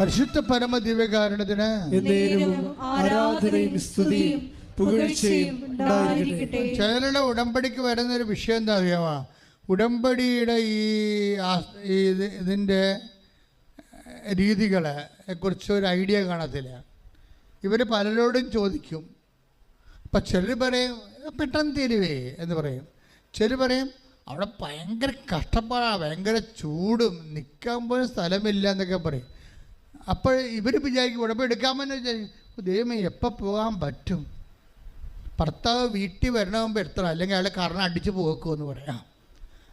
പരിശുദ്ധ പരമ ദിവ്യകാരണത്തിന് ആരാധനയും സ്തുതിയും പുകഴ്ചയും ചിലരുടെ ഉടമ്പടിക്ക് വരുന്ന ഒരു വിഷയം എന്താ അറിയാമോ? ഉടമ്പടിയുടെ ഈ ഇതിന്റെ രീതികളെ കുറിച്ച് ഒരു ഐഡിയ കാണത്തില്ല. ഇവർ പലരോടും ചോദിക്കും. അപ്പം ചിലർ പറയും പെട്ടെന്ന് തീരുവേ എന്ന് പറയും. ചിലർ പറയും അവിടെ ഭയങ്കര കഷ്ടപ്പാടാണ് ഭയങ്കര ചൂടും നിൽക്കാൻ പോലും സ്ഥലമില്ല എന്നൊക്കെ പറയും. അപ്പോൾ ഇവർ വിചാരിക്കും ഉടമ്പെടുക്കാമെന്ന് വിചാരിക്കും. ദൈവമേ എപ്പോൾ പോകാൻ പറ്റും? ഭർത്താവ് വീട്ടിൽ വരണമെന്ന് എത്ര അല്ലെങ്കിൽ അയാൾ കറണം അടിച്ച് പോക്കുമെന്ന് പറയാം.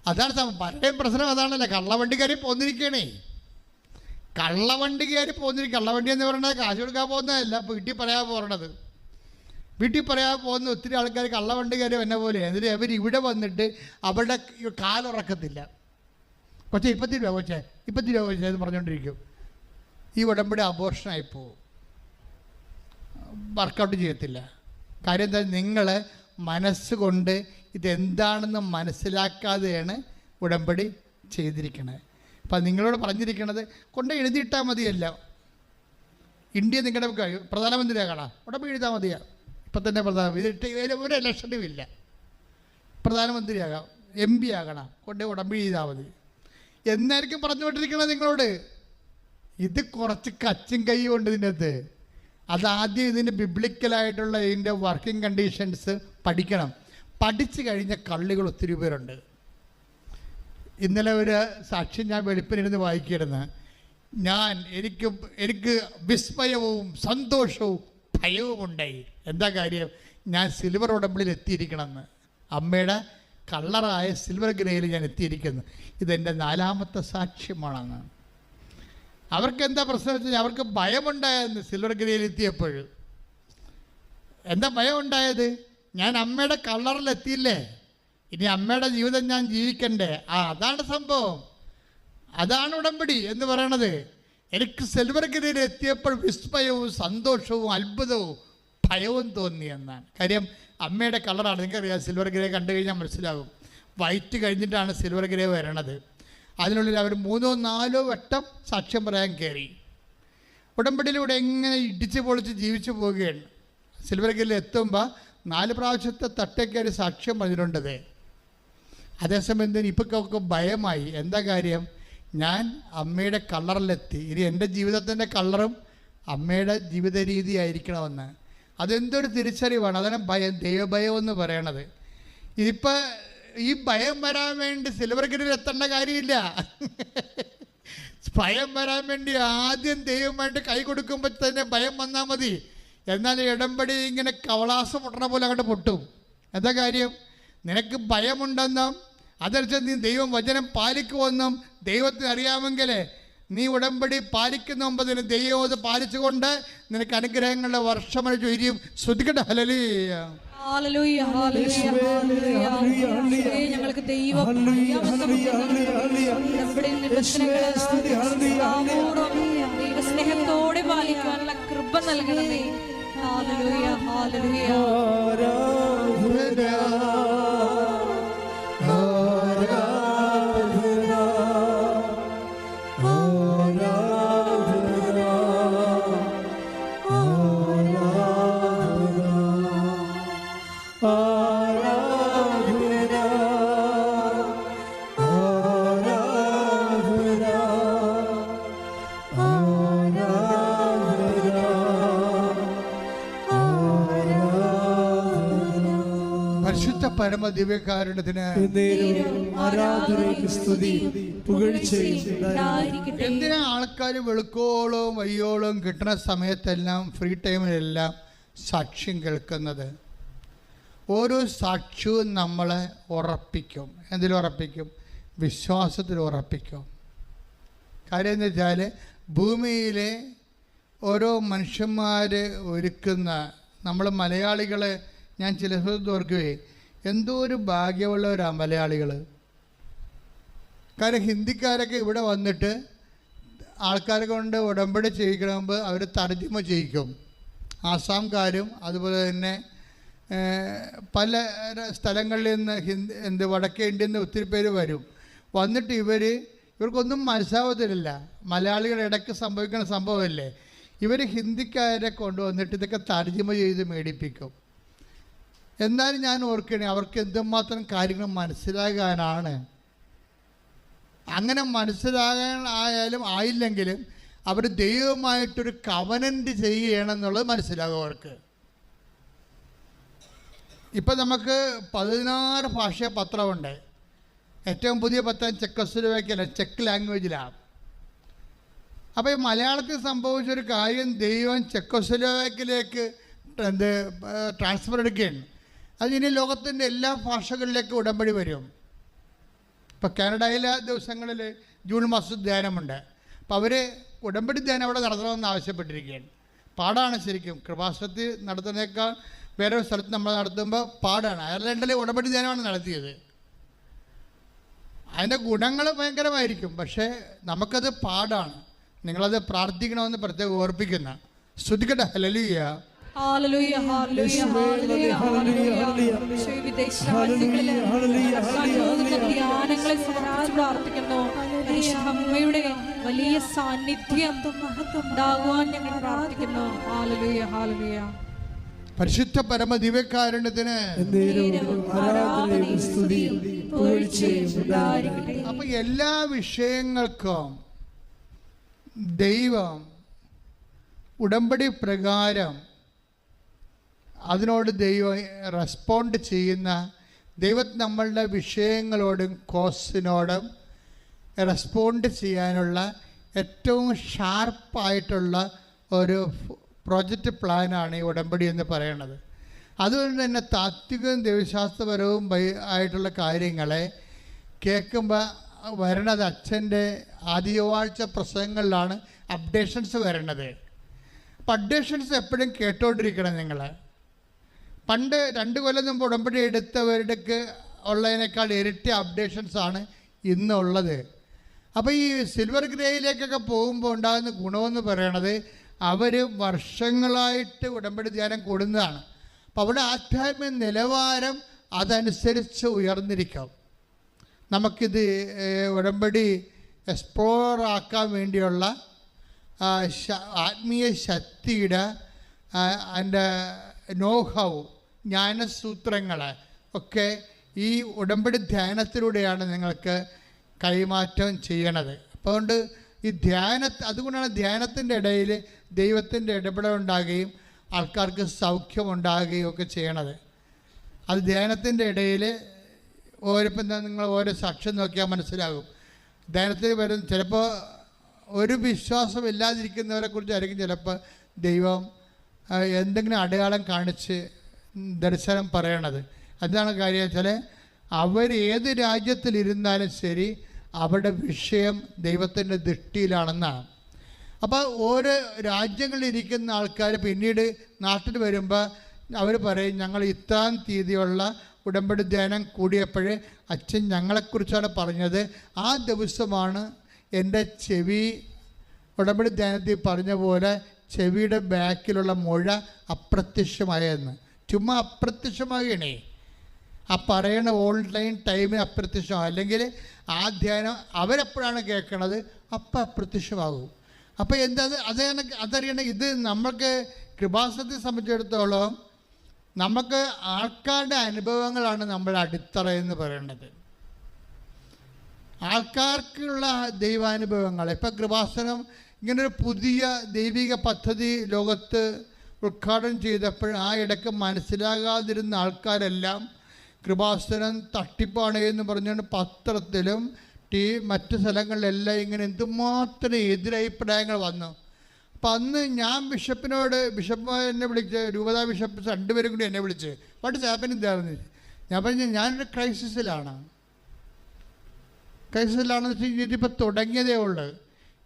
അതാണ് പലരുടെയും പ്രശ്നം അതാണല്ലോ. കള്ളവണ്ടി കയറി പോന്നിരിക്കണേ. കള്ളവണ്ടി കയറി പോന്നിരിക്കും കള്ളവണ്ടി എന്ന് പറയുന്നത് കാശ് കൊടുക്കാൻ പോകുന്നതല്ല. വീട്ടിൽ പറയാൻ പോകണത്. വീട്ടിൽ പറയാൻ പോകുന്ന ഒത്തിരി ആൾക്കാർ കള്ളവണ്ടി കയറി എന്ന പോലെ. എന്നിട്ട് അവർ ഇവിടെ വന്നിട്ട് അവരുടെ കാലുറക്കത്തില്ല കൊച്ചേ ഇപ്പത്തി രൂപ കൊച്ചേ ഇപ്പത്തി രൂപ കൊച്ചേ എന്ന് പറഞ്ഞുകൊണ്ടിരിക്കും. ഈ ഉടമ്പടി അബോർഷനായി പോവും. വർക്കൗട്ട് ചെയ്യത്തില്ല. കാര്യം എന്താ നിങ്ങൾ മനസ്സുകൊണ്ട് ഇതെന്താണെന്ന് മനസ്സിലാക്കാതെയാണ് ഉടമ്പടി ചെയ്തിരിക്കുന്നത് അപ്പം നിങ്ങളോട് പറഞ്ഞിരിക്കണത് കൊണ്ട് എഴുതിയിട്ടാൽ മതിയല്ല. ഇന്ത്യ നിങ്ങളുടെ ക- പ്രധാനമന്ത്രിയാകണം. ഉടമ്പടി എഴുതാൽ മതിയാ. ഇപ്പം തന്നെ പ്രധാന ഇതിട്ട് ഒരു ഇലക്ഷനും ഇല്ല. പ്രധാനമന്ത്രിയാകാം എം പി ആകണം. കൊണ്ട് ഉടമ്പടി ചെയ്താൽ മതി. എന്നായിരിക്കും പറഞ്ഞുകൊണ്ടിരിക്കണത് നിങ്ങളോട്? ഇത് കുറച്ച് കച്ചും കൈ കൊണ്ട് ഇതിനകത്ത് അതാദ്യം ഇതിന്റെ ബിബ്ലിക്കലായിട്ടുള്ള ഇതിന്റെ വർക്കിംഗ് കണ്ടീഷൻസ് പഠിക്കണം. പഠിച്ചു കഴിഞ്ഞ കള്ളികൾ ഒത്തിരി പേരുണ്ട്. ഇന്നലെ ഒരു സാക്ഷി ഞാൻ വെളുപ്പിനിരുന്ന് വായിക്കിരുന്ന്. ഞാൻ എനിക്ക് എനിക്ക് വിസ്മയവും സന്തോഷവും ഭയവും ഉണ്ടായി എന്താ കാര്യം? ഞാൻ സിൽവർ ഉടമ്പിളിൽ എത്തിയിരിക്കണമെന്ന്. അമ്മയുടെ കള്ളറായ സിൽവർ ഗ്രേയിൽ ഞാൻ എത്തിയിരിക്കുന്നു. ഇതെന്റെ നാലാമത്തെ സാക്ഷ്യമാണെന്ന്. അവർക്ക് എന്താ പ്രശ്നം വെച്ചാൽ അവർക്ക് ഭയമുണ്ടായിരുന്നു സിൽവർ ഗ്രേയിൽ എത്തിയപ്പോൾ. എന്താ ഭയം ഉണ്ടായത് ഞാൻ അമ്മയുടെ കളറിലെത്തിയില്ലേ ഇനി അമ്മയുടെ ജീവിതം ഞാൻ ജീവിക്കണ്ടേ? ആ അതാണ് സംഭവം. അതാണ് ഉടമ്പടി എന്ന് പറയണത്. എനിക്ക് സിൽവർ ഗ്രേയിൽ എത്തിയപ്പോൾ വിസ്മയവും സന്തോഷവും അത്ഭുതവും ഭയവും തോന്നി എന്നാണ്. കാര്യം അമ്മയുടെ കളറാണ് നിങ്ങൾക്കറിയാം സിൽവർ ഗ്രേ കണ്ടു കഴിഞ്ഞാൽ മനസ്സിലാകും വൈറ്റ് കഴിഞ്ഞിട്ടാണ് സിൽവർ ഗ്രേ വരണത്. അതിനുള്ളിൽ അവർ മൂന്നോ നാലോ വട്ടം സാക്ഷ്യം പറയാൻ കയറി. ഉടമ്പടിയിലൂടെ എങ്ങനെ ഇടിച്ച് പൊളിച്ച് ജീവിച്ചു പോവുകയാണ്. സിൽവർ എത്തുമ്പോൾ നാല് പ്രാവശ്യത്തെ തട്ടേ കയറി സാക്ഷ്യം പറഞ്ഞിട്ടുണ്ടത് അതേസമയം തന്നെ ഇപ്പൊക്കെ ഭയമായി. എന്താ കാര്യം? ഞാൻ അമ്മയുടെ കളറിലെത്തി ഇനി എന്റെ ജീവിതത്തിന്റെ കളറും അമ്മയുടെ ജീവിത രീതി ആയിരിക്കണമെന്ന് അതെന്തൊരു തിരിച്ചറിവാണ്? അതാണ് ഭയം ദൈവഭയം എന്ന് പറയണത്. ഇതിപ്പോൾ ഈ ഭയം വരാൻ വേണ്ടി സിൽവർ ഗ്രിഡിൽ എത്തേണ്ട കാര്യമില്ല. ഭയം വരാൻ വേണ്ടി ആദ്യം ദൈവമായിട്ട് കൈ കൊടുക്കുമ്പോൾ തന്നെ ഭയം വന്നാൽ മതി. എന്നാൽ ഇടംപടി ഇങ്ങനെ കവളാസം പൊട്ടണ പോലെ അങ്ങോട്ട് പൊട്ടും. എന്താ കാര്യം? നിനക്ക് ഭയമുണ്ടെന്നും അതനുസരിച്ച് നീ ദൈവം വചനം പാലിക്കുമെന്നും ദൈവത്തിന് അറിയാമെങ്കിൽ നീ ഉടമ്പടി പാലിക്കുന്ന മുമ്പതിന് ദൈവം അത് പാലിച്ചുകൊണ്ട് നിനക്ക് അനുഗ്രഹങ്ങളുടെ വർഷമഴ ഇരിയും ശ്രദ്ധിക്കട്ടെ? ഹലലിയ ഞങ്ങൾക്ക് ദൈവം ദൈവസ്നേഹത്തോടെ പാലിക്കാനുള്ള കൃപ നൽകണമേ. ഹാലലൂയ ഹാലലൂയ പരിശുദ്ധ പരമ ദിവ്യകാരുണ്യത്തിന് എന്നേരവും ആരാധനയും സ്തുതിയും പുകഴ്ചയും ഉണ്ടായിരിക്കട്ടെ. എന്തിനാ ആൾക്കാർ വെളുക്കോളവും വയ്യോളവും കിട്ടുന്ന സമയത്തെല്ലാം ഫ്രീ ടൈമിലെല്ലാം സാക്ഷ്യം കേൾക്കുന്നത്? ഓരോ സാക്ഷ്യവും നമ്മളെ ഉറപ്പിക്കും. എന്തിൽ ഉറപ്പിക്കും? വിശ്വാസത്തിൽ ഉറപ്പിക്കും. കാര്യം എന്ന് വെച്ചാൽ ഭൂമിയിലെ ഓരോ മനുഷ്യന്മാർ ഒരുക്കുന്ന നമ്മൾ മലയാളികളെ ഞാൻ ചില സ്ഥലത്ത് ഓർക്കുകയെ എന്തോ ഒരു ഭാഗ്യമുള്ളവരാണ് മലയാളികൾ കാരണം ഹിന്ദിക്കാരൊക്കെ ഇവിടെ വന്നിട്ട് ആൾക്കാരെ കൊണ്ട് ഉടമ്പടി ചെയ്യിക്കണമെങ്കിൽ അവർ തർജിമ ചെയ്യിക്കും. ആസാംകാരും അതുപോലെ തന്നെ പല സ്ഥലങ്ങളിൽ നിന്ന് ഹിന്ദി എന്ത് വടക്കേ ഇന്ത്യയിൽ നിന്ന് ഒത്തിരി പേര് വരും. വന്നിട്ട് ഇവർ ഇവർക്കൊന്നും മനസ്സിലാവത്തില്ല മലയാളികൾ ഇടയ്ക്ക് സംഭവിക്കുന്ന സംഭവമല്ലേ? ഇവർ ഹിന്ദിക്കാരെ കൊണ്ടുവന്നിട്ട് ഇതൊക്കെ തർജിമ ചെയ്ത് മേടിപ്പിക്കും. എന്നാലും ഞാൻ ഓർക്കണേ അവർക്ക് എന്തുമാത്രം കാര്യങ്ങൾ മനസ്സിലാകാനാണ്. അങ്ങനെ മനസ്സിലാകാൻ ആയാലും ആയില്ലെങ്കിലും അവർ ദൈവമായിട്ടൊരു കവനന്റ് ചെയ്യണമെന്നുള്ളത് മനസ്സിലാകും അവർക്ക്. ഇപ്പം നമുക്ക് പതിനാറ് ഭാഷ പത്രമുണ്ട്. ഏറ്റവും പുതിയ പത്രം ചെക്കോസ്ലോവാക്യല്ല ചെക്ക് ലാംഗ്വേജിലാണ്. അപ്പോൾ ഈ മലയാളത്തിൽ സംഭവിച്ചൊരു കാര്യം ദൈവം ചെക്കോസ്ലോവാക്കിലേക്ക് എന്ത് ട്രാൻസ്ഫർ എടുക്കുകയാണ്. അത് ഇനി ലോകത്തിന്റെ എല്ലാ ഭാഷകളിലേക്കും ഉടമ്പടി വരും. ഇപ്പോൾ കാനഡയിലെ ദിവസങ്ങളിൽ ജൂൺ മാസത്തിൽ ധ്യാനമുണ്ട്. അപ്പോൾ അവർ ഉടമ്പടി ധ്യാനം അവിടെ നടത്തണമെന്ന് ആവശ്യപ്പെട്ടിരിക്കുകയാണ്. പാടാണ് ശരിക്കും. കൃപാസനത്തിൽ നടത്തുന്നേക്കാൾ വേറെ ഒരു സ്ഥലത്ത് നമ്മൾ നടത്തുമ്പോൾ പാടാണ്. അയർലൻഡിലെ ഉടമ്പടി ധ്യാനമാണ് നടത്തിയത്. അതിന്റെ ഗുണങ്ങൾ ഭയങ്കരമായിരിക്കും. പക്ഷേ നമുക്കത് പാടാണ്. നിങ്ങളത് പ്രാർത്ഥിക്കണമെന്ന് പ്രത്യേകം ഓർപ്പിക്കുന്ന. ശ്രുതിക്കട്ടെ hallelujah hallelujah, hallelujah, hallelujah, hallelujah. ഈശോയെ വിദേശരാജ്യങ്ങളിലെ സാമൂഹിക ധ്യാനങ്ങളെ സമർപ്പിച്ച് പ്രാർത്ഥിക്കുന്നു. പരിശുദ്ധ അമ്മയുടെ വലിയ സാന്നിധ്യം ഉണ്ടാകുവാൻ ഞങ്ങൾ പ്രാർത്ഥിക്കുന്നു. ഹാലലുയ ഹാലലുയ പരിശുദ്ധ പരമ ദിവ്യകാരുണ്യത്തിന് അപ്പൊ എല്ലാ വിഷയങ്ങൾക്കും ദൈവം ഉടമ്പടി പ്രകാരം അതിനോട് ദൈവം റെസ്പോണ്ട് ചെയ്യുന്ന ദൈവം നമ്മളുടെ വിഷയങ്ങളോടും കോസിനോടും റെസ്പോണ്ട് ചെയ്യാനുള്ള ഏറ്റവും ഷാർപ്പായിട്ടുള്ള ഒരു പ്രോജക്റ്റ് പ്ലാനാണ് ഈ ഉടമ്പടി എന്ന് പറയുന്നത് അതുകൊണ്ട് തന്നെ താത്വികവും ദൈവശാസ്ത്രപരവും ആയിട്ടുള്ള കാര്യങ്ങളെ കേൾക്കുമ്പോൾ വരണത് അച്ഛന്റെ ആദ്യവാഴ്ച പ്രസംഗങ്ങളിലാണ് അപ്ഡേഷൻസ് വരണത്. അപ്പം അപ്ഡേഷൻസ് എപ്പോഴും കേട്ടോണ്ടിരിക്കണം നിങ്ങൾ പണ്ട് രണ്ട് കൊല്ലം മുമ്പ് ഉടമ്പടി എടുത്തവരുടെക്ക് ഉള്ളതിനേക്കാൾ ഇരട്ടി അപ്ഡേഷൻസ് ആണ് ഇന്നുള്ളത്. അപ്പോൾ ഈ സിൽവർ ഗ്രേയിലേക്കൊക്കെ പോകുമ്പോൾ ഉണ്ടാകുന്ന ഗുണമെന്ന് പറയണത് അവർ വർഷങ്ങളായിട്ട് ഉടമ്പടി ധ്യാനം കൂടുന്നതാണ്. അപ്പോൾ അവിടെ ആധ്യാത്മിക നിലവാരം അതനുസരിച്ച് ഉയർന്നിരിക്കാം. നമുക്കിത് ഉടമ്പടി എക്സ്പ്ലോർ ആക്കാൻ വേണ്ടിയുള്ള ആത്മീയ ശക്തിയുടെ അതിന്റെ നോഹൗ ജ്ഞാനസൂത്രങ്ങൾ ഒക്കെ ഈ ഉടമ്പടി ധ്യാനത്തിലൂടെയാണ് നിങ്ങൾക്ക് കൈമാറ്റം ചെയ്യണത്. അതുകൊണ്ട് ഈ ധ്യാന അതുകൊണ്ടാണ് ധ്യാനത്തിന്റെ ഇടയിൽ ദൈവത്തിന്റെ ഇടപെടലുണ്ടാകുകയും ആൾക്കാർക്ക് സൗഖ്യമുണ്ടാകുകയും ഒക്കെ ചെയ്യണത്. അത് ധ്യാനത്തിന്റെ ഇടയിൽ ഓരോ നിങ്ങൾ ഓരോ സാക്ഷ്യം നോക്കിയാൽ മനസ്സിലാകും. ധ്യാനത്തിൽ വരും ചിലപ്പോൾ ഒരു വിശ്വാസം ഇല്ലാതിരിക്കുന്നവരെ കുറിച്ചായിരിക്കും ചിലപ്പോൾ ദൈവം എന്തെങ്കിലും അടയാളം കാണിച്ച് ദർശനം പറയണത്. അതാണ് കാര്യം വെച്ചാൽ അവർ ഏത് രാജ്യത്തിലിരുന്നാലും ശരി അവരുടെ വിഷയം ദൈവത്തിന്റെ ദൃഷ്ടിയിലാണെന്നാണ്. അപ്പോൾ ഓരോ രാജ്യങ്ങളിലിരിക്കുന്ന ആൾക്കാർ പിന്നീട് നാട്ടിൽ വരുമ്പോൾ അവർ പറയും ഞങ്ങൾ ഇത്രാം തീയതിയുള്ള ഉടമ്പടി ധ്യാനം കൂടിയപ്പോൾ അച്ഛൻ ഞങ്ങളെക്കുറിച്ചാണ് പറഞ്ഞത്. ആ ദിവസമാണ് എന്റെ ചെവി ഉടമ്പടി ധ്യാനത്തിൽ പറഞ്ഞ പോലെ ചെവിയുടെ ബാക്കിലുള്ള മുഴ അപ്രത്യക്ഷമായെന്ന്. ചുമ്മാ അപ്രത്യക്ഷമാകണേ ആ പറയണ ഓൺലൈൻ ടൈമിൽ അപ്രത്യക്ഷമാകും അല്ലെങ്കിൽ ആ ധ്യാനം അവരെപ്പോഴാണ് കേൾക്കണത്? അപ്പം അപ്രത്യക്ഷമാകും. അപ്പോൾ എന്താ അത് അതറിയണ ഇത് നമ്മൾക്ക് കൃപാസനത്തെ സംബന്ധിച്ചിടത്തോളം നമുക്ക് ആൾക്കാരുടെ അനുഭവങ്ങളാണ് നമ്മുടെ അടിത്തറ എന്ന് പറയുന്നത് ആൾക്കാർക്കുള്ള ദൈവാനുഭവങ്ങൾ. ഇപ്പം കൃപാസനം ഇങ്ങനൊരു പുതിയ ദൈവിക പദ്ധതി ലോകത്ത് ഉദ്ഘാടനം ചെയ്തപ്പോൾ ആ ഇടയ്ക്ക് മനസ്സിലാകാതിരുന്ന ആൾക്കാരെല്ലാം കൃപാസനം തട്ടിപ്പാണ് എന്ന് പറഞ്ഞുകൊണ്ട് പത്രത്തിലും ടി മറ്റ് സ്ഥലങ്ങളിലെല്ലാം ഇങ്ങനെ എന്തുമാത്രം എതിരഭിപ്രായങ്ങൾ വന്നു. അപ്പം അന്ന് ഞാൻ ബിഷപ്പിനോട് ബിഷപ്പ് എന്നെ വിളിച്ച് രൂപതാ ബിഷപ്പ് രണ്ടുപേരും കൂടി എന്നെ വിളിച്ച് വാട്ട് സാപ്പൻ ഇതായിരുന്നു ഞാൻ പറഞ്ഞു ഞാനൊരു ക്രൈസിസിലാണ്. ക്രൈസിസിലാണെന്ന് വെച്ച് കഴിഞ്ഞാൽ ഇതിപ്പോൾ തുടങ്ങിയതേ ഉള്ളൂ.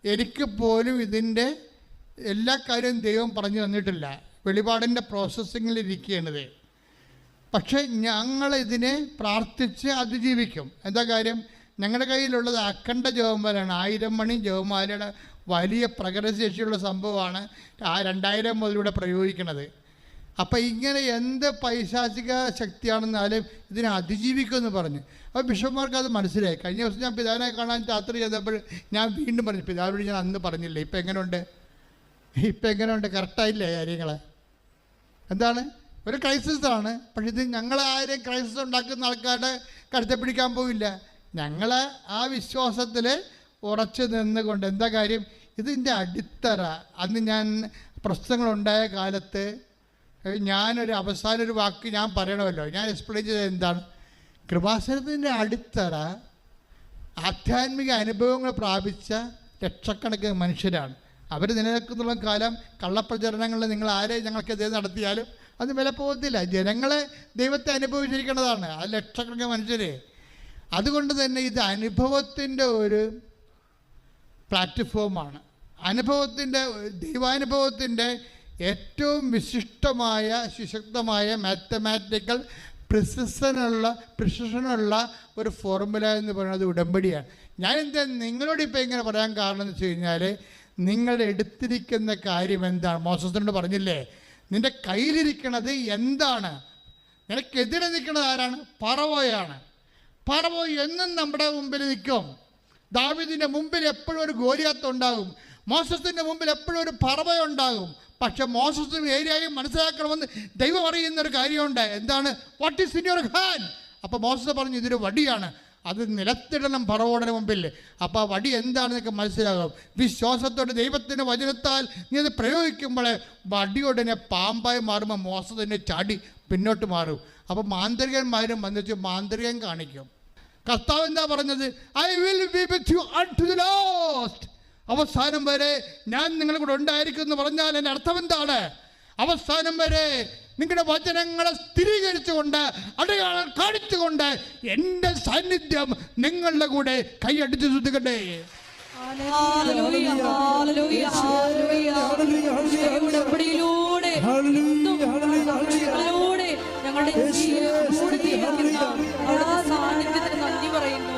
എനിക്ക് പോലും ഇതിന്റെ എല്ലാ കാര്യവും ദൈവം പറഞ്ഞു തന്നിട്ടില്ല. വെളിപാടിന്റെ പ്രോസസ്സിങ്ങിൽ ഇരിക്കുകയാണിത് പക്ഷേ ഞങ്ങളിതിനെ പ്രാർത്ഥിച്ച് അതിജീവിക്കും. എന്താ കാര്യം? ഞങ്ങളുടെ കയ്യിലുള്ളത് അഖണ്ഡ ജവന്മാരാണ് ആയിരം മണി ജവന്മാരുടെ വലിയ പ്രകടശേഷിയുള്ള സംഭവമാണ് ആ രണ്ടായിരം മുതലൂടെ പ്രയോഗിക്കുന്നത് അപ്പം ഇങ്ങനെ എന്ത് പൈശാചിക ശക്തിയാണെന്നാലും ഇതിനെ അതിജീവിക്കുമെന്ന് പറഞ്ഞു. അപ്പോൾ ബിഷപ്പ്മാർക്ക് അത് മനസ്സിലായി. കഴിഞ്ഞ ദിവസം ഞാൻ പിതാവിനെ കാണാൻ രാത്രി ചെയ്തപ്പോൾ ഞാൻ വീണ്ടും പറഞ്ഞു പിതാവിനോട് ഞാൻ അന്ന് പറഞ്ഞില്ലേ? ഇപ്പം എങ്ങനെയുണ്ട് ഇപ്പം എങ്ങനെയുണ്ട്? കറക്റ്റായില്ലേ കാര്യങ്ങൾ എന്താണ്? ഒരു ക്രൈസിസാണ് പക്ഷെ ഇത് ഞങ്ങൾ ആരും ക്രൈസിസ് ഉണ്ടാക്കുന്ന ആൾക്കാരുടെ കടുത്ത പിടിക്കാൻ പോവില്ല. ഞങ്ങൾ ആ വിശ്വാസത്തിൽ ഉറച്ചു നിന്നുകൊണ്ട് എന്താ കാര്യം? ഇതിന്റെ അടിത്തറ. അന്ന് ഞാൻ പ്രശ്നങ്ങളുണ്ടായ കാലത്ത് ഞാനൊരു അവസാന ഒരു വാക്ക് ഞാൻ പറയണമല്ലോ. ഞാൻ എക്സ്പ്ലെയിൻ ചെയ്തത് എന്താണ്? കൃപാസനത്തിന്റെ അടിത്തറ ആധ്യാത്മിക അനുഭവങ്ങൾ പ്രാപിച്ച ലക്ഷക്കണക്കിന് മനുഷ്യരാണ്. അവർ നിലനിൽക്കുന്നുള്ള കാലം കള്ളപ്രചരണങ്ങളിൽ നിങ്ങൾ ആരെ ഞങ്ങൾക്കെതിരെ നടത്തിയാലും അത് വില പോകത്തില്ല. ജനങ്ങളെ ദൈവത്തെ അനുഭവിച്ചിരിക്കേണ്ടതാണ്. ആ ലക്ഷക്കണക്കിന് മനുഷ്യരെ. അതുകൊണ്ട് തന്നെ ഇത് അനുഭവത്തിന്റെ ഒരു പ്ലാറ്റ്ഫോമാണ്. അനുഭവത്തിന്റെ ദൈവാനുഭവത്തിന്റെ ഏറ്റവും വിശിഷ്ടമായ സുശക്തമായ മാത്തമാറ്റിക്കൽ പ്രിസിഷനുള്ള പ്രിസിഷനുള്ള ഒരു ഫോർമുല എന്ന് പറയുന്നത് ഉടമ്പടിയാണ്. ഞാൻ എന്താ നിങ്ങളോട് ഇപ്പോൾ ഇങ്ങനെ പറയാൻ കാരണം എന്ന് വെച്ച് കഴിഞ്ഞാൽ നിങ്ങൾ എടുത്തിരിക്കുന്ന കാര്യം എന്താണ് മോസസിനോട് പറഞ്ഞില്ലേ നിന്റെ കയ്യിലിരിക്കണത് എന്താണ്? നിനക്കെതിരെ നിൽക്കുന്നത് ആരാണ്? പറവോയാണ് പറവോ എന്നും നമ്മുടെ മുമ്പിൽ നിൽക്കും. ദാവിദിന്റെ മുമ്പിൽ എപ്പോഴും ഒരു ഗോലിയാത്ത് ഉണ്ടാകും. മോസസിന്റെ മുമ്പിൽ എപ്പോഴും ഒരു പറവ ഉണ്ടാകും. പക്ഷെ മോസസും ഏരിയയും മനസ്സിലാക്കണമെന്ന് ദൈവം അറിയുന്ന ഒരു കാര്യമുണ്ട്. എന്താണ്? What is in your hand അപ്പോൾ മോസസ് പറഞ്ഞു ഇതൊരു വടിയാണ്. അത് നിലത്തിടണം പറവോടന് മുമ്പിൽ. അപ്പോൾ ആ വടി എന്താണെന്നൊക്കെ മനസ്സിലാകും. വിശ്വാസത്തോടെ ദൈവത്തിന്റെ വചനത്താൽ നീ അത് പ്രയോഗിക്കുമ്പോൾ വടിയോടനെ പാമ്പായി മാറുമ്പോൾ മോസത്തിനെ ചാടി പിന്നോട്ട് മാറും. അപ്പോൾ മാന്ത്രികന്മാരും വന്നിട്ട് മാന്ത്രികം കാണിക്കും. കർത്താവ് എന്താ പറഞ്ഞത്? I will be with you at the last അവസാനം വരെ ഞാൻ നിങ്ങളുടെ കൂടെ ഉണ്ടായിരിക്കും എന്ന് പറഞ്ഞാൽ എന്റെ അർത്ഥം എന്താണ്? അവസാനം വരെ നിങ്ങളുടെ വചനങ്ങളെ സ്ഥിരീകരിച്ചുകൊണ്ട് അടയാളം കാണിച്ചുകൊണ്ട് എന്റെ സാന്നിധ്യം നിങ്ങളുടെ കൂടെ കൈയടിച്ച് ശ്രദ്ധിക്കട്ടെ ഹല്ലേലൂയ, ഹല്ലേലൂയ, ഹല്ലേലൂയ. യേശുവേ, ഉടമ്പടിയിലൂടെ ഞങ്ങളുടെ സാന്നിധ്യത്തിന് നന്ദി പറയുന്നു.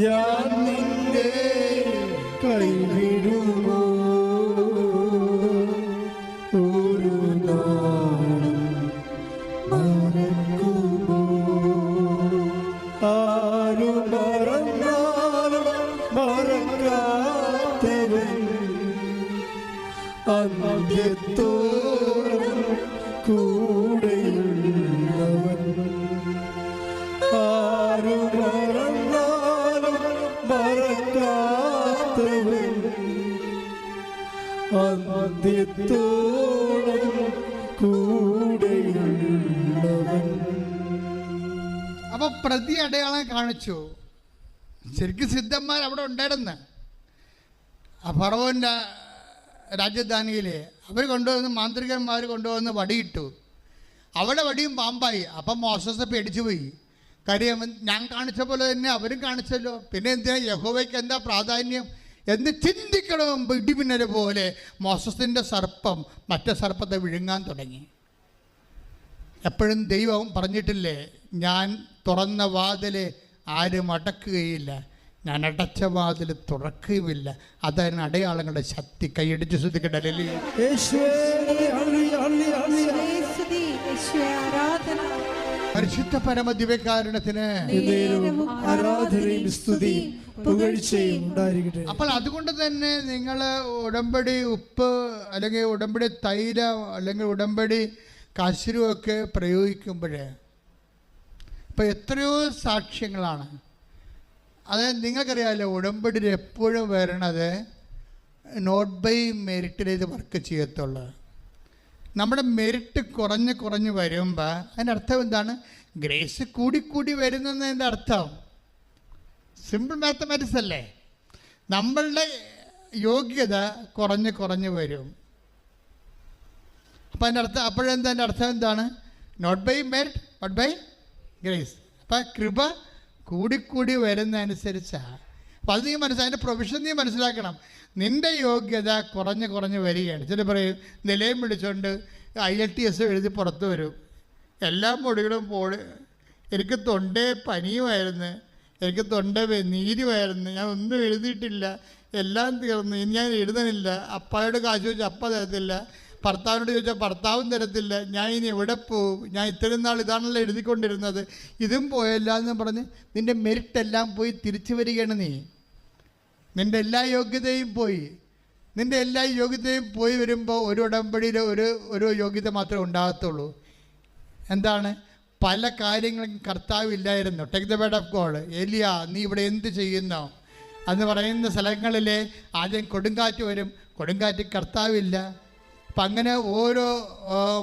ഞാൻ നിന്നെ കൈവിടുമോ? ഒരു നാളും മറക്കുമോ? ആരു മറന്നാലും മറക്കാത്തവൻ അന്ത്യത്തോളം പ്രതി അടയാളം കാണിച്ചു. ശരിക്കും സിദ്ധന്മാർ അവിടെ ഉണ്ടായിരുന്ന. ഫറവോന്റെ രാജധാനിയിൽ അവർ കൊണ്ടുവന്ന് മാന്ത്രികന്മാർ കൊണ്ടുവന്ന് വടിയിട്ടു. അവിടെ വടിയും പാമ്പായി. അപ്പം മോസസ് പേടിച്ചു പോയി. കാര്യം ഞാൻ കാണിച്ച പോലെ തന്നെ അവരും കാണിച്ചല്ലോ. പിന്നെ എന്തിനാ യഹോവയ്ക്ക് എന്താ പ്രാധാന്യം? എന്ന് ചിന്തിക്കണം മുമ്പ് ഇടിമിന്നൽ പോലെ മോസസിന്റെ സർപ്പം മറ്റേ സർപ്പത്തെ വിഴുങ്ങാൻ തുടങ്ങി. എപ്പോഴും ദൈവം പറഞ്ഞിട്ടില്ലേ ഞാൻ തുറന്ന വാതിൽ ആരും അടക്കുകയില്ല ഞാൻ അടച്ച വാതിൽ തുറക്കുകയുമില്ല. അതാണ് അടയാളങ്ങളുടെ ശക്തി. കൈയടിച്ച് ശ്രദ്ധിക്കട്ടെ പരിശുദ്ധ പരമദിവ്യകാരണത്തിന് ആരാധനയും സ്തുതിയും പുകഴ്ചയും ഉണ്ടായിരിക്കട്ടെ. അപ്പോൾ അതുകൊണ്ട് തന്നെ നിങ്ങൾ ഉടമ്പടി ഉപ്പ് അല്ലെങ്കിൽ ഉടമ്പടി തൈര അല്ലെങ്കിൽ ഉടമ്പടി കശുരുമൊക്കെ പ്രയോഗിക്കുമ്പോൾ ഇപ്പോൾ എത്രയോ സാക്ഷ്യങ്ങളാണ്. അത് നിങ്ങൾക്കറിയാമല്ലോ ഉടമ്പടിയിൽ എപ്പോഴും വരണത് നോട്ട് ബൈ മെറിറ്റിൽ ഇത് വർക്ക് ചെയ്യത്തുള്ളൂ. നമ്മുടെ മെറിറ്റ് കുറഞ്ഞ് കുറഞ്ഞ് വരുമ്പോൾ അതിന്റെ അർത്ഥം എന്താണ്? ഗ്രേസ് കൂടിക്കൂടി വരുന്നതിന്റെ അർത്ഥം. സിമ്പിൾ മാത്തമാറ്റിക്സ് അല്ലേ? നമ്മളുടെ യോഗ്യത കുറഞ്ഞ് കുറഞ്ഞ് വരും. അപ്പം അതിന്റെ അർത്ഥം അപ്പോഴെന്താ അതിന്റെ അർത്ഥം എന്താണ്? Not by merit not by grace അപ്പം കൃപ കൂടിക്കൂടി വരുന്നതനുസരിച്ചാണ്. അപ്പം അത് നീ മനസ്സിലായി അതിന്റെ പ്രൊവിഷൻ നീ മനസ്സിലാക്കണം. നിന്റെ യോഗ്യത കുറഞ്ഞ് കുറഞ്ഞ് വരികയാണ്. ചില പറയും നിലയും പിടിച്ചുകൊണ്ട് ഐ എൽ ടി എസ് എഴുതി പുറത്ത് വരും. എല്ലാ മൊഴികളും പോളി എനിക്ക് തൊണ്ടേ പനിയുമായിരുന്നു. എനിക്ക് തൊണ്ട നീരുമായിരുന്നു. ഞാൻ ഒന്നും എഴുതിയിട്ടില്ല. എല്ലാം തീർന്നു. ഇനി ഞാൻ എഴുതണില്ല. അപ്പായോട് കാശ് വെച്ച് അപ്പ തരത്തില്ല. ഭർത്താവിനോട് ചോദിച്ചാൽ ഭർത്താവും തരത്തില്ല. ഞാൻ ഇനി എവിടെ പോവും? ഞാൻ ഇത്രയും നാൾ ഇതാണല്ലോ എഴുതിക്കൊണ്ടിരുന്നത്. ഇതും പോയല്ല എന്ന് പറഞ്ഞ് നിന്റെ മെരിറ്റ് എല്ലാം പോയി തിരിച്ചു വരികയാണ് നീ. നിന്റെ എല്ലാ യോഗ്യതയും പോയി. നിന്റെ എല്ലാ യോഗ്യതയും പോയി വരുമ്പോൾ ഒരു ഉടമ്പടിയിൽ ഒരു ഒരു യോഗ്യത മാത്രമേ ഉണ്ടാകത്തുള്ളൂ. എന്താണ്? പല കാര്യങ്ങളും കർത്താവില്ലായിരുന്നു take the word of God എലിയ നീ ഇവിടെ എന്ത് ചെയ്യുന്നു? എന്ന് പറയുന്ന സ്ഥലങ്ങളിലെ ആദ്യം കൊടുങ്കാറ്റ് വരും. കൊടുങ്കാറ്റ് കർത്താവില്ല. അപ്പം അങ്ങനെ ഓരോ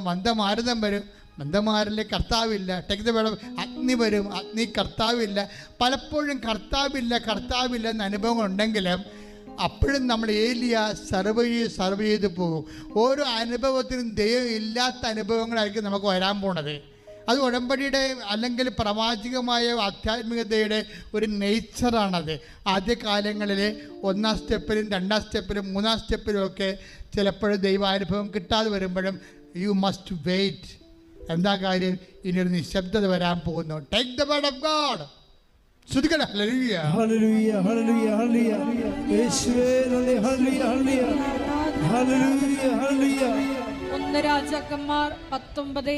മന്ദമാരുതം വരും. മന്ദമാരിലെ കർത്താവില്ല. ടേക്ക് വേണം അഗ്നി വരും. അഗ്നി കർത്താവില്ല. പലപ്പോഴും കർത്താവില്ല കർത്താവില്ല എന്ന അനുഭവം ഉണ്ടെങ്കിലും അപ്പോഴും നമ്മൾ ഏലിയ സർവ് ചെയ്ത് സർവ് ചെയ്ത് പോകും. ഓരോ അനുഭവത്തിനും ദൈവം ഇല്ലാത്ത അനുഭവങ്ങളായിരിക്കും നമുക്ക് വരാൻ പോണത്. അത് ഉടമ്പടിയുടെ അല്ലെങ്കിൽ പ്രവാചികമായ ആധ്യാത്മികതയുടെ ഒരു നേച്ചറാണത് ആദ്യകാലങ്ങളിൽ ഒന്നാം സ്റ്റെപ്പിലും രണ്ടാം സ്റ്റെപ്പിലും മൂന്നാം സ്റ്റെപ്പിലും ഒക്കെ ചിലപ്പോഴും ദൈവാനുഭവം കിട്ടാതെ വരുമ്പോഴും യു മസ്റ്റ് വെയിറ്റ് എന്താ കാര്യം? ഇനിയൊരു നിശബ്ദത വരാൻ പോകുന്നു. Take the word of God ശ്രുതിക്കട hallelujah hallelujah hallelujah hallelujah യേശുവേ നന്ദി. ഹല്ലേലൂയ ഹല്ലേലൂയ ഹല്ലേലൂയ ഹല്ലേലൂയ ഒന്ന് രാജാക്കന്മാർ പത്തൊമ്പത്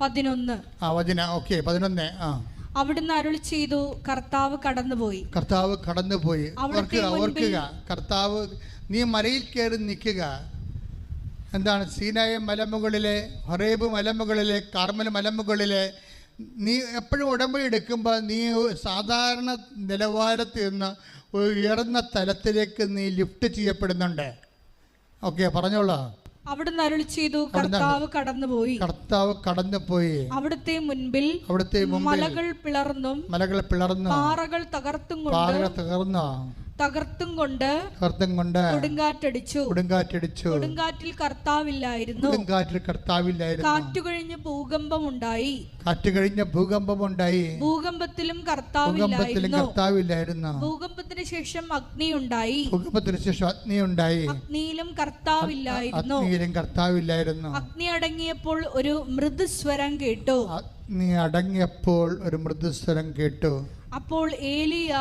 പതിനൊന്ന്. ആ വചന. ഓക്കെ പതിനൊന്ന്. ആ. അവിടുന്ന് അരുൾ ചെയ്തു കർത്താവ് കടന്നുപോയി. കർത്താവ് കടന്നുപോയി. അവർക്ക് ഓർക്കുക ഓർക്കുക. കർത്താവ് നീ മലയിൽ കയറി നിൽക്കുക. എന്താണ്? സീനായ മലമുകളിലെ ഹൊറേബ് മലമുകളിലെ കാർമൽ മലമുകളിലെ നീ എപ്പോഴും ഉടമ്പടി എടുക്കുമ്പോൾ നീ സാധാരണ നിലവാരത്തിൽ നിന്ന് ഉയർന്ന തലത്തിലേക്ക് നീ ലിഫ്റ്റ് ചെയ്യപ്പെടുന്നുണ്ട്. ഓക്കെ പറഞ്ഞോളാം. അവിടുന്ന് അരുൾ ചെയ്തു കർത്താവ് കടന്നുപോയി. കർത്താവ് കടന്നുപോയി. അവിടുത്തെ മുൻപിൽ അവിടുത്തെ മലകൾ പിളർന്നും മലകൾ പിളർന്നു പാറകൾ തകർത്തും പാറകൾ തകർന്നു. തകർത്തും കൊണ്ട് തകർത്തും കൊണ്ട് കൊടുങ്കാറ്റടിച്ചു. കൊടുങ്കാറ്റടിച്ചു. കൊടുങ്കാറ്റിൽ കർത്താവില്ലായിരുന്നു. കൊടുങ്കാറ്റിൽ കർത്താവില്ലായിരുന്നു. കാറ്റു കഴിഞ്ഞ് ഭൂകമ്പം ഉണ്ടായി കാറ്റ് കഴിഞ്ഞ ഉണ്ടായി ഭൂകമ്പത്തിലും കർത്താവില്ലായിരുന്നു. കർത്താവില്ലായിരുന്നു. ഭൂകമ്പത്തിന് ശേഷം അഗ്നി ഉണ്ടായി ഭൂകമ്പത്തിന് ശേഷം അഗ്നി ഉണ്ടായി അഗ്നിയിലും കർത്താവില്ലായിരുന്നു. അഗ്നിയിലും കർത്താവില്ലായിരുന്നു. അഗ്നി അടങ്ങിയപ്പോൾ ഒരു മൃദുസ്വരം കേട്ടു. അഗ്നി അടങ്ങിയപ്പോൾ ഒരു മൃദുസ്വരം കേട്ടു. അപ്പോൾ ഏലിയ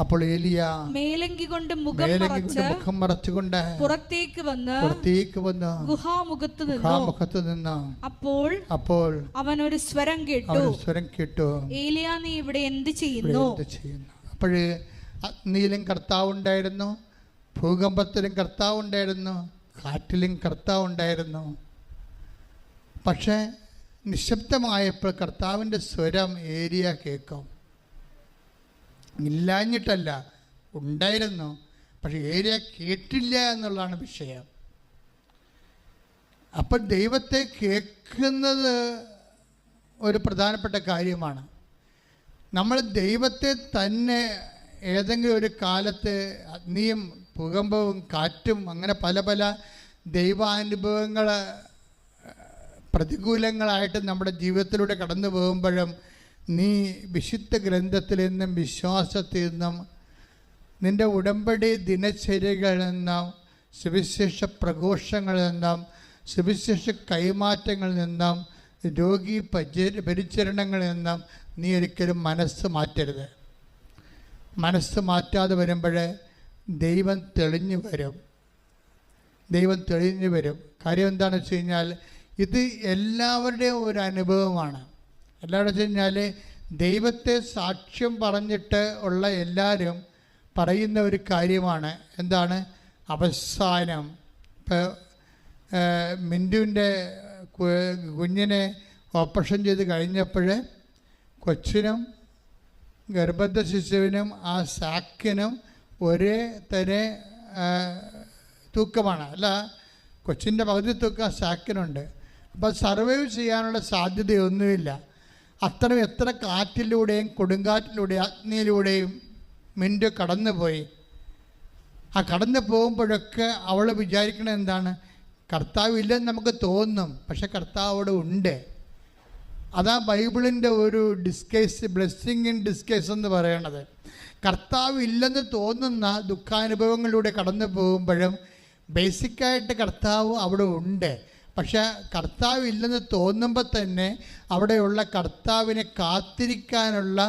അപ്പോൾ ഏലിയ മേലങ്കി കൊണ്ട് മുഖം മറച്ച് മുഖം മറച്ചുകൊണ്ട് പുറത്തേക്ക് വന്ന് പുറത്തേക്ക് വന്ന് ഗുഹാമുഖത്ത് നിന്നു. നിന്ന്. അപ്പോൾ അപ്പോൾ അവൻ ഒരു സ്വരം കേട്ടു. സ്വരം കേട്ടു. ഏലിയ നീ ഇവിടെ എന്ത് ചെയ്യുന്നു? ചെയ്യുന്നു? അപ്പോഴ് അഗ്നിയിലും കർത്താവുണ്ടായിരുന്നു ഭൂകമ്പത്തിലും കർത്താവുണ്ടായിരുന്നു കാറ്റിലും കർത്താവ് ഉണ്ടായിരുന്നു. പക്ഷേ നിശബ്ദമായപ്പോൾ കർത്താവിന്റെ സ്വരം ഏരിയ കേൾക്കും. ഇല്ലാഞ്ഞിട്ടല്ല ഉണ്ടായിരുന്നു. പക്ഷെ ഏരിയ കേട്ടില്ല എന്നുള്ളതാണ് വിഷയം. അപ്പം ദൈവത്തെ കേൾക്കുന്നത് ഒരു പ്രധാനപ്പെട്ട കാര്യമാണ്. നമ്മൾ ദൈവത്തെ തന്നെ ഏതെങ്കിലും ഒരു കാലത്ത് അഗ്നിയും ഭൂകമ്പവും കാറ്റും അങ്ങനെ പല പല ദൈവാനുഭവങ്ങൾ പ്രതികൂലങ്ങളായിട്ട് നമ്മുടെ ജീവിതത്തിലൂടെ കടന്നു പോകുമ്പോഴും നീ വിശുദ്ധ ഗ്രന്ഥത്തിൽ നിന്നും വിശ്വാസത്തിൽ നിന്നും നിന്റെ ഉടമ്പടി ദിനചര്യകളിൽ നിന്നും സുവിശേഷ പ്രഘോഷങ്ങളിൽ നിന്നും സുവിശേഷ കൈമാറ്റങ്ങളിൽ നിന്നും രോഗി പരി പരിചരണങ്ങളിൽ നിന്നും നീ ഒരിക്കലും മനസ്സ് മാറ്റരുത്. മനസ്സ് മാറ്റാതെ വരുമ്പോൾ ദൈവം തെളിഞ്ഞു വരും. ദൈവം തെളിഞ്ഞു വരും. കാര്യം എന്താണെന്ന് വെച്ച് കഴിഞ്ഞാൽ ഇത് എല്ലാവരുടെയും ഒരു അനുഭവമാണ്. എല്ലാവരും വെച്ച് കഴിഞ്ഞാൽ ദൈവത്തെ സാക്ഷ്യം പറഞ്ഞിട്ട് ഉള്ള എല്ലാവരും പറയുന്ന ഒരു കാര്യമാണ്. എന്താണ്? അവസാനം. ഇപ്പോൾ മിന്റുവിന്റെ കുഞ്ഞിനെ ഓപ്പറേഷൻ ചെയ്ത് കഴിഞ്ഞപ്പോൾ കൊച്ചിനും ഗർഭസ്ഥ ശിശുവിനും ആ സാക്കിനും ഒരേ തന്നെ തൂക്കമാണ്. അല്ല കൊച്ചിന്റെ പകുതി തൂക്കം സാക്കിനുണ്ട്. അപ്പോൾ സർവൈവ് ചെയ്യാനുള്ള സാധ്യതയൊന്നുമില്ല. അത്രയും എത്ര കാറ്റിലൂടെയും കൊടുങ്കാറ്റിലൂടെയും അഗ്നിയിലൂടെയും മിന്റ് കടന്നുപോയി. ആ കടന്നു പോകുമ്പോഴൊക്കെ അവൾ വിചാരിക്കണത് എന്താണ്? കർത്താവ് ഇല്ലെന്ന് നമുക്ക് തോന്നും പക്ഷെ കർത്താവ് അവിടെ ഉണ്ട്. അതാ ബൈബിളിന്റെ ഒരു ഡിസ്കേസ് ബ്ലെസ്സിങ് ഇൻ ഡിസ്കേസ് എന്ന് പറയണത്. കർത്താവ് ഇല്ലെന്ന് തോന്നുന്ന ദുഃഖാനുഭവങ്ങളിലൂടെ കടന്നു പോകുമ്പോഴും ബേസിക്കായിട്ട് കർത്താവ് അവിടെ ഉണ്ട്. പക്ഷെ കർത്താവ് ഇല്ലെന്ന് തോന്നുമ്പോൾ തന്നെ അവിടെയുള്ള കർത്താവിനെ കാത്തിരിക്കാനുള്ള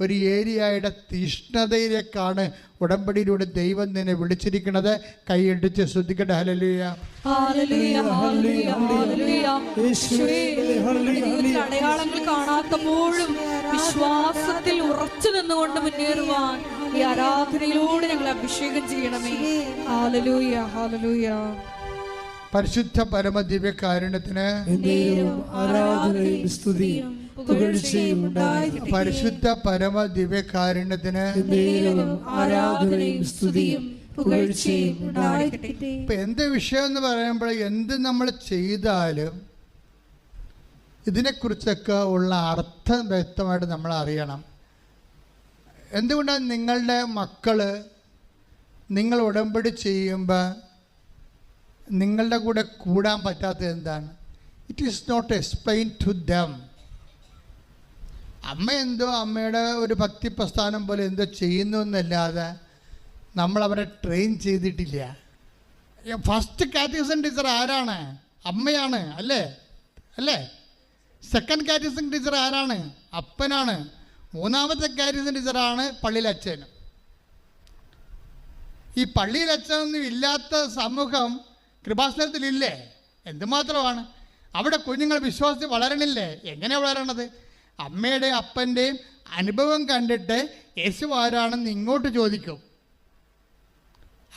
ഒരു ഏരിയയുടെ തീഷ്ണതയിലേക്കാണ് ഉടമ്പടിയിലൂടെ ദൈവം നിന്നെ വിളിച്ചിരിക്കുന്നത്. കൈയടിച്ച് ശ്രദ്ധിക്കട്ടെ. ഹലലിയ അടയാളങ്ങൾ കാണാത്തപ്പോഴും വിശ്വാസത്തിൽ ഉറച്ചു നിന്നുകൊണ്ട് മുന്നേറുവാൻ ഈ ആരാധനയിലൂടെ ഞങ്ങൾ അഭിഷേകം ചെയ്യണമേ. ഹാലലൂയ ഹാലലൂയ പരിശുദ്ധ പരമ ദിവ്യകാരുണ്യത്തിന് ആരാധനയും സ്തുതിയും പരിശുദ്ധ പരമ ദിവ്യകാരുണ്യത്തിന് ആരാധനയും സ്തുതിയും പുകഴ്ചയും എന്ത് വിഷയം എന്ന് പറയുമ്പോൾ എന്ത് നമ്മൾ ചെയ്താലും ഇതിനെക്കുറിച്ചൊക്കെ ഉള്ള അർത്ഥം വ്യക്തമായിട്ട് നമ്മൾ അറിയണം. എന്തുകൊണ്ടാണ് നിങ്ങളുടെ മക്കൾ നിങ്ങൾ ഉടമ്പടി ചെയ്യുമ്പോൾ നിങ്ങളുടെ കൂടെ കൂടാൻ പറ്റാത്തത് എന്താണ്? It is not explain to them അമ്മ എന്തോ അമ്മയുടെ ഒരു ഭക്തി പ്രസ്ഥാനം പോലെ എന്തോ ചെയ്യുന്നു എന്നല്ലാതെ നമ്മൾ അവരെ ട്രെയിൻ ചെയ്തിട്ടില്ല. ഫസ്റ്റ് കാറ്റഗറിസൺ ടീച്ചർ ആരാണ്? അമ്മയാണ് അല്ലേ? അല്ലേ? സെക്കൻഡ് കാറ്റഗറിസൺ ടീച്ചർ ആരാണ്? അപ്പനാണ്. മൂന്നാമത്തെ കാറ്റഗറിസൺ ടീച്ചറാണ് പള്ളിയിലച്ഛൻ. ഈ പള്ളിയിലച്ഛനൊന്നും ഇല്ലാത്ത സമൂഹം കൃപാസനത്തിലില്ലേ? എന്തുമാത്രമാണ്? അവിടെ കുഞ്ഞുങ്ങൾ വിശ്വാസത്തിൽ വളരണില്ലേ? എങ്ങനെ വളരണത്? അമ്മയുടെ അപ്പന്റെയും അനുഭവം കണ്ടിട്ട് യേശു ആരാണെന്ന് ഇങ്ങോട്ട് ചോദിക്കും.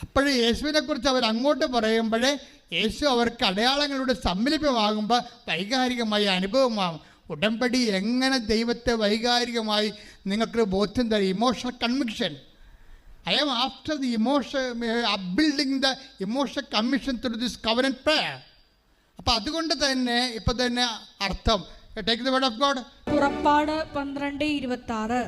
അപ്പോഴേ യേശുവിനെക്കുറിച്ച് അവർ അങ്ങോട്ട് പറയുമ്പോഴേ യേശു അവർക്ക് അടയാളങ്ങളുടെ സമ്മിലിപ്പമാകുമ്പോൾ വൈകാരികമായി അനുഭവമാകും. ഉടമ്പടി എങ്ങനെ ദൈവത്തെ വൈകാരികമായി നിങ്ങൾക്ക് ബോധ്യം തരും? Emotional conviction I am after the emotion building the emotional commission through this covenant prayer അപ്പം അതുകൊണ്ട് തന്നെ ഇപ്പൊ തന്നെ അർത്ഥം. Take the word of God പുറപ്പാട് പന്ത്രണ്ട് ഇരുപത്തി ആറ്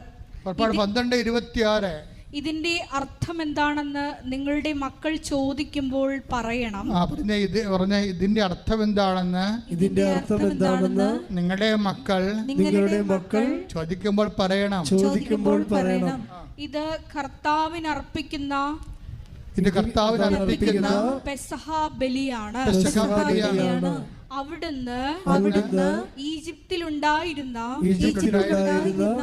പുറപ്പാട് പന്ത്രണ്ട് ഇരുപത്തിയാറ്. ഇതിന്റെ അർത്ഥം എന്താണെന്ന് നിങ്ങളുടെ മക്കൾ ചോദിക്കുമ്പോൾ പറയണം. ആ പറഞ്ഞ ഇത് പറഞ്ഞ ഇതിന്റെ അർത്ഥം എന്താണെന്ന് ഇതിന്റെ അർത്ഥം എന്താണെന്ന് നിങ്ങളുടെ മക്കൾ നിങ്ങളുടെ മക്കൾ ചോദിക്കുമ്പോൾ പറയണം. ചോദിക്കുമ്പോൾ പറയണം. ഇത് കർത്താവിന് അർപ്പിക്കുന്ന ഇത് കർത്താവിന് അർപ്പിക്കുന്ന പെസഹാ ബലിയാണ് പെസഹ ബലിയാണ്. അവിടുന്ന് അവിടുന്ന് ഈജിപ്തിലുണ്ടായിരുന്ന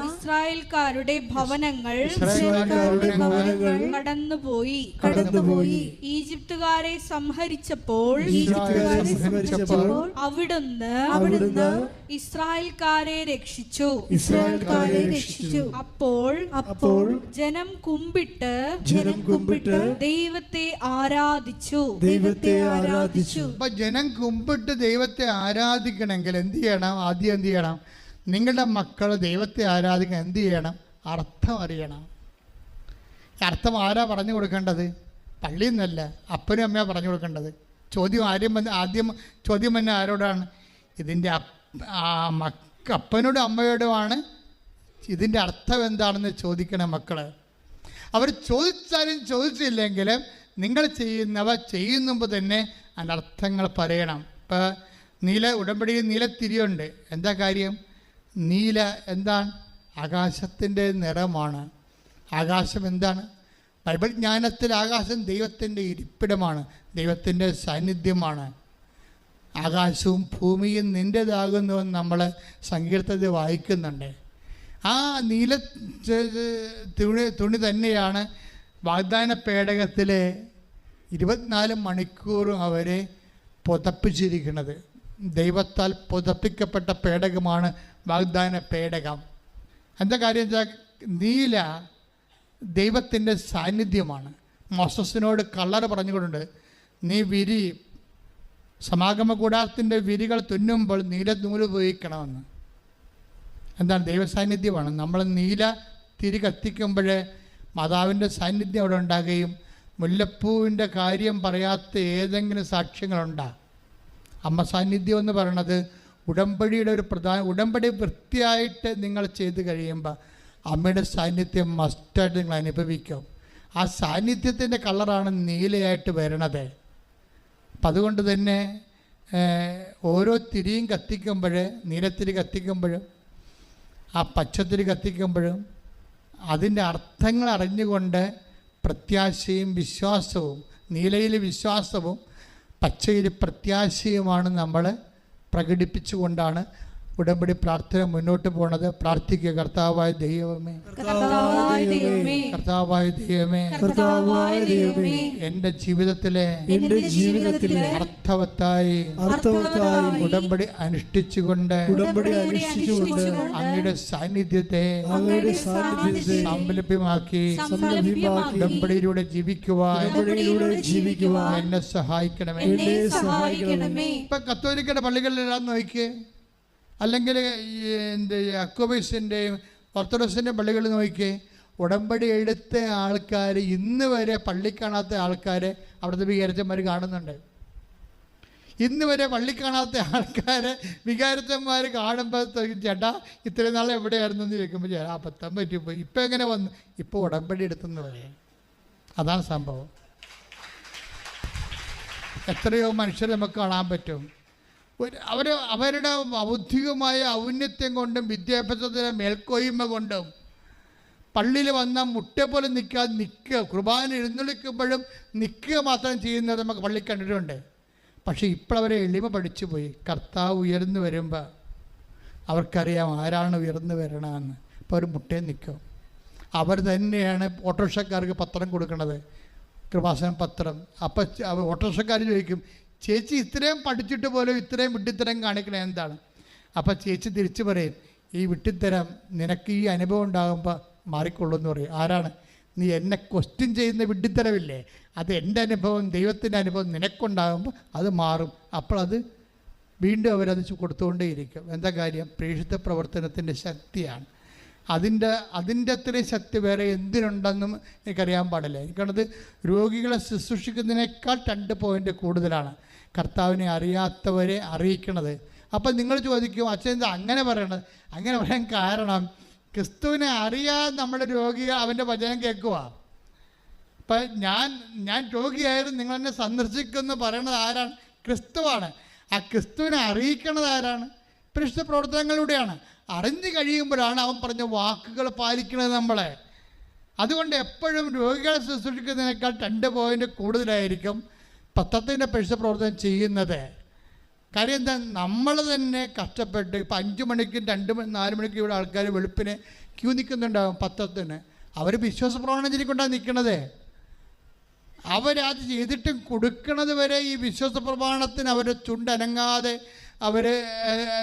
ഇസ്രായേൽക്കാരുടെ ഭവനങ്ങൾ കടന്നുപോയി. കടന്നുപോയി. ഈജിപ്തുകാരെ സംഹരിച്ചപ്പോൾ അവിടുന്ന് അവിടുന്ന് ഇസ്രായേൽക്കാരെ രക്ഷിച്ചു. ഇസ്രായേൽക്കാരെ രക്ഷിച്ചു. അപ്പോൾ അപ്പോൾ ജനം കുമ്പിട്ട് ജനം കുമ്പിട്ട് ദൈവത്തെ ആരാധിച്ചു. ദൈവത്തെ ആരാധിച്ചു. ജനം കുമ്പിട്ട് ദൈവത്തെ ആരാധിക്കണമെങ്കിൽ എന്ത് ചെയ്യണം? ആദ്യം എന്ത് ചെയ്യണം? നിങ്ങളുടെ മക്കൾ ദൈവത്തെ ആരാധിക്കാൻ എന്ത് ചെയ്യണം? അർത്ഥം അറിയണം. അർത്ഥം ആരാ പറഞ്ഞു കൊടുക്കേണ്ടത്? പള്ളിയിൽ നിന്നല്ല അപ്പനും അമ്മയാ പറഞ്ഞു കൊടുക്കേണ്ടത്. ചോദ്യം ആരും വന്ന് ആദ്യം ചോദ്യം തന്നെ ആരോടാണ്? ഇതിന്റെ മക്ക അപ്പനോടും അമ്മയോടുമാണ്. ഇതിന്റെ അർത്ഥം എന്താണെന്ന് ചോദിക്കണം മക്കൾ അവർ ചോദിച്ചാലും ചോദിച്ചില്ലെങ്കിലും നിങ്ങൾ ചെയ്യുന്നവ ചെയ്യുന്നുമ്പോൾ തന്നെ അതിന്റെ അർത്ഥങ്ങൾ പറയണം. ഇപ്പോൾ നീല ഉടമ്പടിയിൽ നീലത്തിരിയുണ്ട് എന്താ കാര്യം? നീല എന്താണ്? ആകാശത്തിന്റെ നിറമാണ്. ആകാശം എന്താണ്? ബൈബിൾ ജ്ഞാനത്തിൽ ആകാശം ദൈവത്തിന്റെ ഇരിപ്പിടമാണ്. ദൈവത്തിന്റെ സാന്നിധ്യമാണ്. ആകാശവും ഭൂമിയും നിന്റേതാകുന്നുവെന്ന് നമ്മൾ സങ്കീർത്തത വായിക്കുന്നുണ്ട്. ആ നീല തുണി തുണി തന്നെയാണ് വാഗ്ദാന പേടകത്തിലെ ഇരുപത്തിനാല് മണിക്കൂറും അവരെ പുതപ്പിച്ചിരിക്കുന്നത്. ദൈവത്താൽ പുതപ്പിക്കപ്പെട്ട പേടകമാണ് വാഗ്ദാന പേടകം. എന്താ കാര്യം വെച്ചാൽ നീല ദൈവത്തിന്റെ സാന്നിധ്യമാണ്. മോസസിനോട് കള്ളറ് പറഞ്ഞുകൊണ്ടുണ്ട് നീ വിരി സമാഗമ കൂടാരത്തിന്റെ വിരികൾ തുന്നുമ്പോൾ നീല നൂൽ ഉപയോഗിക്കണമെന്ന്. എന്താണ് ദൈവസാന്നിധ്യമാണ്? നമ്മൾ നീല തിരി കത്തിക്കുമ്പോൾ മാതാവിന്റെ സാന്നിധ്യം അവിടെ ഉണ്ടാകുകയും മുല്ലപ്പൂവിന്റെ കാര്യം പറയാത്ത ഏതെങ്കിലും സാക്ഷ്യങ്ങളുണ്ടാ? അമ്മ സാന്നിധ്യം എന്ന് പറയണത് ഉടമ്പടിയുടെ ഒരു പ്രധാന ഉടമ്പടി വൃത്തിയായിട്ട് നിങ്ങൾ ചെയ്ത് കഴിയുമ്പോൾ അമ്മയുടെ സാന്നിധ്യം മസ്റ്റായിട്ട് നിങ്ങൾ അനുഭവിക്കും. ആ സാന്നിധ്യത്തിന്റെ കളറാണ് നീലയായിട്ട് വരണത്. അപ്പം അതുകൊണ്ട് തന്നെ ഓരോ തിരിയും കത്തിക്കുമ്പോൾ നീലത്തിരി കത്തിക്കുമ്പോഴും ആ പച്ചത്തിരി കത്തിക്കുമ്പോഴും അതിന്റെ അർത്ഥങ്ങൾ അറിഞ്ഞുകൊണ്ട് പ്രത്യാശയും വിശ്വാസവും നീലയിൽ വിശ്വാസവും പച്ചയിൽ പ്രത്യാശയുമാണ് നമ്മൾ പ്രകടിപ്പിച്ചുകൊണ്ടാണ് ഉടമ്പടി പ്രാർത്ഥന മുന്നോട്ട് പോണത് പ്രാർത്ഥിക്കുക. കർത്താവായ ദൈവമേ. കർത്താവായ ദൈവമേ. കർത്താവായ ദൈവമേ. കർത്താവായ ജീവിതത്തിലെ എന്റെ ജീവിതത്തിലെ അർത്ഥവത്തായി അർത്ഥവത്തായി ഉടമ്പടി അനുഷ്ഠിച്ചുകൊണ്ട് ഉടമ്പടി അനുഷ്ഠിച്ചുകൊണ്ട് അങ്ങയുടെ സാന്നിധ്യത്തെ അങ്ങയുടെ സാന്നിധ്യത്തെ സംലഭ്യമാക്കി ഉടമ്പടിയിലൂടെ ജീവിക്കുവാൻ ഉടമ്പടിയിലൂടെ ജീവിക്കുവാൻ എന്നെ സഹായിക്കണമേ. എന്നെ സഹായിക്കണമേ. ഇപ്പൊ കത്തോലിക്കയുടെ പള്ളികളിലെല്ലാം നോക്കിയേ. അല്ലെങ്കിൽ എന്ത് അക്വബൈസിന്റെയും ഓർത്തഡോക്സിന്റെ പള്ളികൾ നോക്കിയേ ഉടമ്പടി എടുത്ത ആൾക്കാർ ഇന്ന് വരെ പള്ളി കാണാത്ത ആൾക്കാരെ അവിടുത്തെ വികാരച്ചന്മാർ കാണുന്നുണ്ട്. ഇന്ന് വരെ പള്ളി കാണാത്ത ആൾക്കാരെ വികാരത്തന്മാർ കാണുമ്പോൾ ചേട്ടാ ഇത്രയും നാൾ എവിടെയായിരുന്നു എന്ന് ചോദിക്കുമ്പോൾ ചേട്ടാ അബദ്ധം പറ്റിപ്പോയി. ഇപ്പം എങ്ങനെ വന്നു? ഇപ്പോൾ ഉടമ്പടി എടുത്തെന്ന് പറയാം. അതാണ് സംഭവം. എത്രയോ മനുഷ്യരെ നമുക്ക് കാണാൻ പറ്റും. അവർ അവരുടെ ബൗദ്ധികമായ ഔന്നത്യം കൊണ്ടും വിദ്യാഭ്യാസത്തിലെ മേൽക്കോയ്മ കൊണ്ടും പള്ളിയിൽ വന്ന മുട്ട പോലെ നിൽക്കാതെ നിൽക്കുക കുർബാന എഴുന്നള്ളിക്കുമ്പോഴും നിൽക്കുക മാത്രം ചെയ്യുന്നത് നമുക്ക് പള്ളി കണ്ടിട്ടുണ്ട്. പക്ഷേ ഇപ്പോൾ അവരെ എളിമ പഠിച്ചു പോയി കർത്താവ് ഉയർന്നു വരുമ്പോൾ അവർക്കറിയാം ആരാണ് ഉയർന്നു വരണമെന്ന്. അപ്പോൾ അവർ മുട്ടയിൽ നിൽക്കും. അവർ തന്നെയാണ് ഓട്ടോറിക്ഷക്കാർക്ക് പത്രം കൊടുക്കുന്നത്. കൃപാസന പത്രം. അപ്പം ഓട്ടോറിക്ഷക്കാർ ചോദിക്കും ചേച്ചി ഇത്രയും പഠിച്ചിട്ട് പോലും ഇത്രയും വിട്ടിത്തരം കാണിക്കണേ എന്താണ്? അപ്പോൾ ചേച്ചി തിരിച്ചു പറയും ഈ വിട്ടിത്തരം നിനക്ക് ഈ അനുഭവം ഉണ്ടാകുമ്പോൾ മാറിക്കൊള്ളും എന്ന് പറയും. ആരാണ്? നീ എന്നെ ക്വസ്റ്റ്യൻ ചെയ്യുന്ന വിട്ടിത്തരവില്ലേ അത് എന്റെ അനുഭവം ദൈവത്തിന്റെ അനുഭവം നിനക്കുണ്ടാകുമ്പോൾ അത് മാറും. അപ്പോൾ അത് വീണ്ടും അവരത് കൊടുത്തുകൊണ്ടേയിരിക്കും. എന്താ കാര്യം? പ്രേക്ഷിത പ്രവർത്തനത്തിന്റെ ശക്തിയാണ്. അതിന്റെ അതിന്റെ അത്രയും ശക്തി വേറെ എന്തിനുണ്ടെന്നും എനിക്കറിയാൻ പാടില്ല. എനിക്കണത് രോഗികളെ ശുശ്രൂഷിക്കുന്നതിനേക്കാൾ രണ്ട് പോയിന്റ് കൂടുതലാണ്. കർത്താവിനെ അറിയാത്തവരെ അറിയിക്കണത്. അപ്പം നിങ്ങൾ ചോദിക്കും അച്ഛൻ എന്താ അങ്ങനെ പറയണത്? അങ്ങനെ പറയാൻ കാരണം ക്രിസ്തുവിനെ അറിയാൻ നമ്മുടെ രോഗികൾ അവന്റെ വചനം കേൾക്കുക ഇപ്പം ഞാൻ ഞാൻ രോഗിയായിരുന്നു നിങ്ങൾ എന്നെ സന്ദർശിക്കുമെന്ന് പറയണത് ആരാണ്? ക്രിസ്തുവാണ്. ആ ക്രിസ്തുവിനെ അറിയിക്കണത് ആരാണ്? പരിശുദ്ധ പ്രവർത്തനങ്ങളിലൂടെയാണ്. അറിഞ്ഞു കഴിയുമ്പോഴാണ് അവൻ പറഞ്ഞ വാക്കുകൾ പാലിക്കുന്നത് നമ്മളെ. അതുകൊണ്ട് എപ്പോഴും രോഗികളെ ശുശ്രൂഷിക്കുന്നതിനേക്കാൾ രണ്ട് പോയിന്റ് കൂടുതലായിരിക്കും പത്രത്തിന്റെ പരിശുദ്ധ പ്രവർത്തനം ചെയ്യുന്നത്. കാര്യം എന്താ? നമ്മൾ തന്നെ കഷ്ടപ്പെട്ട് ഇപ്പം അഞ്ച് മണിക്കും രണ്ട് മണി നാല് മണിക്കും ഇവിടെ ആൾക്കാർ വെളുപ്പിന് ക്യൂ നിൽക്കുന്നുണ്ടാകും പത്രത്തിന്. അവർ വിശ്വാസ പ്രമാണം ചെയ്തിക്കൊണ്ടാണ് നിൽക്കണത്. അവരത് ചെയ്തിട്ടും കൊടുക്കണത് വരെ ഈ വിശ്വാസ പ്രമാണത്തിന് അവർ ചുണ്ടനങ്ങാതെ അവർ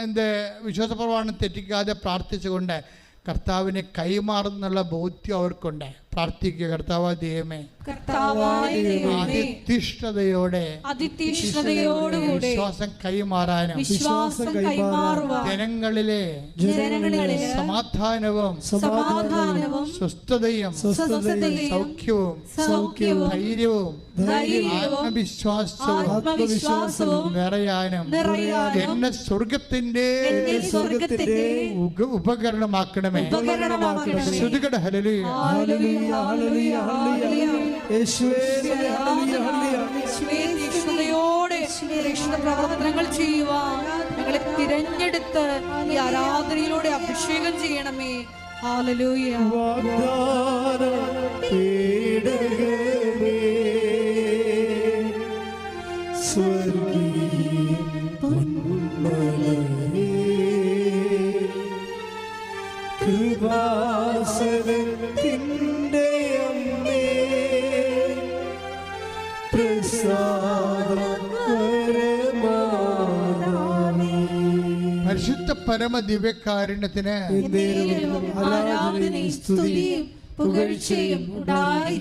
എന്ത് വിശ്വാസ പ്രമാണം തെറ്റിക്കാതെ പ്രാർത്ഥിച്ചുകൊണ്ട് കർത്താവിനെ കൈമാറുന്നുള്ള ബോധ്യം അവർക്കുണ്ട്. പ്രാർത്ഥിക്കുക കർത്താവ് ദൈവമേ. കർത്താവായ ദൈവമേ. അതിതീഷ്ണതയോടെ അതിതീഷ്ണതയോടുകൂടെ വിശ്വാസം കൈമാറാനും വിശ്വാസം കൈമാറുവാൻ ജനങ്ങളിലെ ജനങ്ങളിലെ സമാധാനവും സമാധാനവും സ്വസ്ഥതയും സ്വസ്ഥതയും സൗഖ്യവും സൗഖ്യവും ധൈര്യവും ധൈര്യവും ആത്മവിശ്വാസവും ആത്മവിശ്വാസവും നിറയാനും നിറയാനും എന്നെ സ്വർഗത്തിന്റെ എന്നെ സ്വർഗത്തിന്റെ ഉപകരണമാക്കണമേ. ഉപകരണമാക്കണമേ. ശ്രുതികട തീക്ഷ്ണതയോടെ തീക്ഷ്ണ പ്രവർത്തനങ്ങൾ ചെയ്യുവാൻ ഞങ്ങളെ തിരഞ്ഞെടുത്ത് ഈ ആരാധനയിലൂടെ അഭിഷേകം ചെയ്യണമേ. ഹാലലൂയ പരമ ദിവ്യകാരുണ്യത്തിന് ആരാധനയും സ്തുതിയും പുകഴ്ചയും ഉണ്ടായി